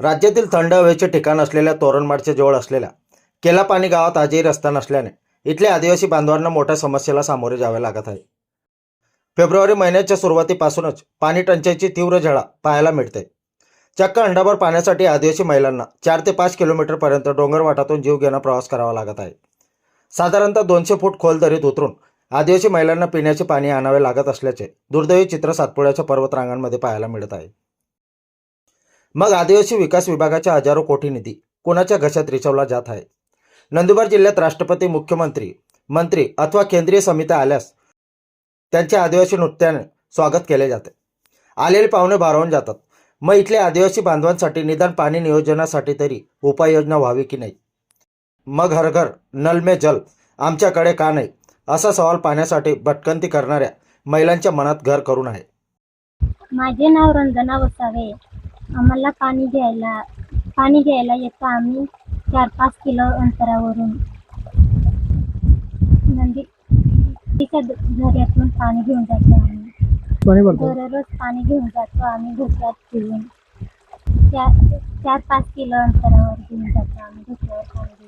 राज्यातील थंड हवेचे ठिकाण असलेल्या तोरणमाडच्या जवळ असलेल्या केलापाणी गावात आजही रस्ता नसल्याने इथल्या आदिवासी बांधवांना मोठ्या समस्येला सामोरे जावे लागत आहे. फेब्रुवारी महिन्याच्या सुरुवातीपासूनच पाणी टंचाईची तीव्र झळा पाहायला मिळते. चक्क अंडाभर पाण्यासाठी आदिवासी महिलांना चार ते पाच किलोमीटरपर्यंत डोंगरवाटातून जीव घेणं प्रवास करावा लागत आहे. साधारणतः दोनशे फूट खोल दरीत उतरून आदिवासी महिलांना पिण्याचे पाणी आणावे लागत असल्याचे दुर्दैवी चित्र सातपुड्याच्या पर्वतरांगांमध्ये पाहायला मिळत आहे. मग आदिवासी विकास विभागाच्या हजारो कोटी निधी कोणाच्या घशात रिचवला जात आहे? नंदुरबार जिल्ह्यात राष्ट्रपती मुख्यमंत्री मंत्री अथवा केंद्रीय समित्या आल्यास त्यांचे आदिवासी नृत्याने स्वागत केले जाते. आलेले पाहुणे भारावून जातात. मग इथल्या आदिवासी बांधवांसाठी निदान पाणी नियोजनासाठी तरी उपाययोजना व्हावी की नाही? मग हर घर नल में जल आमच्याकडे का नाही? असा सवाल पाहण्यासाठी भटकंती करणाऱ्या महिलांच्या मनात घर करून आहे. माझे नाव रंजना वसावे. आम्हाला पाणी घ्यायला पाणी घ्यायला येतो आम्ही चार पाच किलो अंतरावरून. नंदी नदीच्या द- झऱ्यातून पाणी घेऊन जातो आम्ही. पाणी भरतो? दररोज पाणी घेऊन जातो आम्ही घुसऱ्यात घेऊन चार चार पाच किलो अंतरावर घेऊन जातो आम्ही घुसऱ्यावर पाणी.